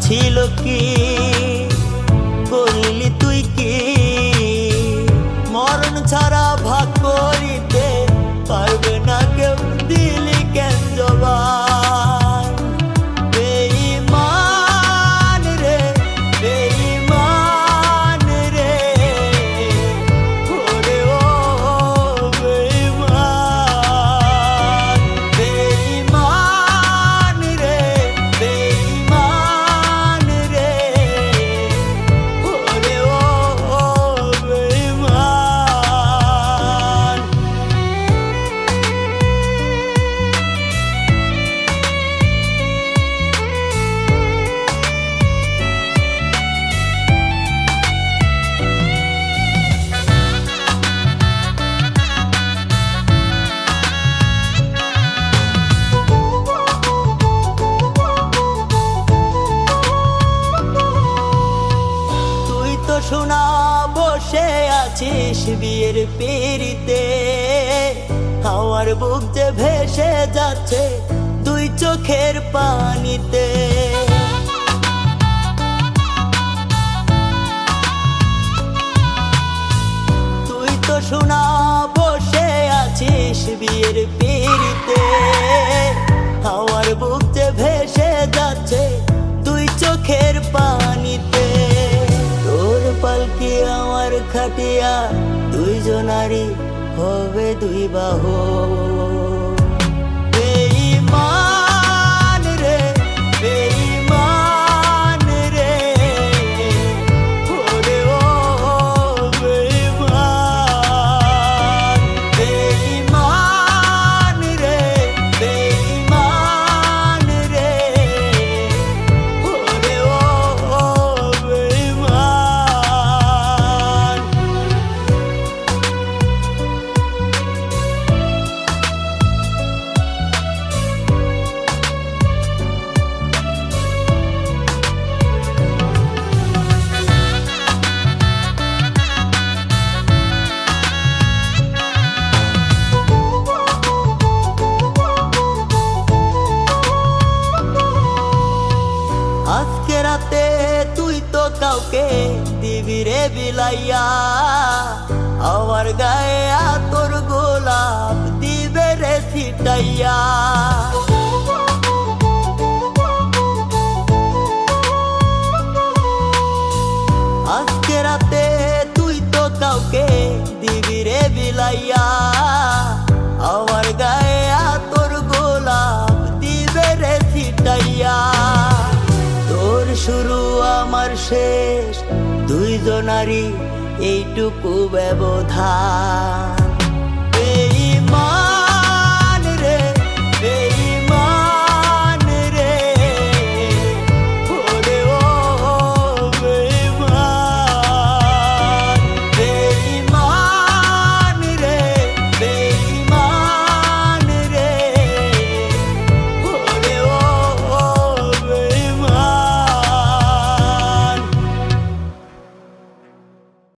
ছিল কি? করিলি তুই কি? মরণ ছাড়া ভাগ বসে আছিস বিয়ের পিড়িতে। আমার বুক যে ভেসে যাচ্ছে দুই চোখের পানিতে। তুই তো শোনা বসে আছিস বিয়ের পিড়িতে। খাটিয়া দুইজনারই হবে দুই বাহু। কাউকে দিবি রে বিলাইয়া? আমার গায়ে তোর গোলাপ দিবে রে ছিটাইয়া। আজকে রাতে তুই তো কাউকে দিবি রে বিলাইয়া। দুইজনারই এইটুকু ব্যবধান।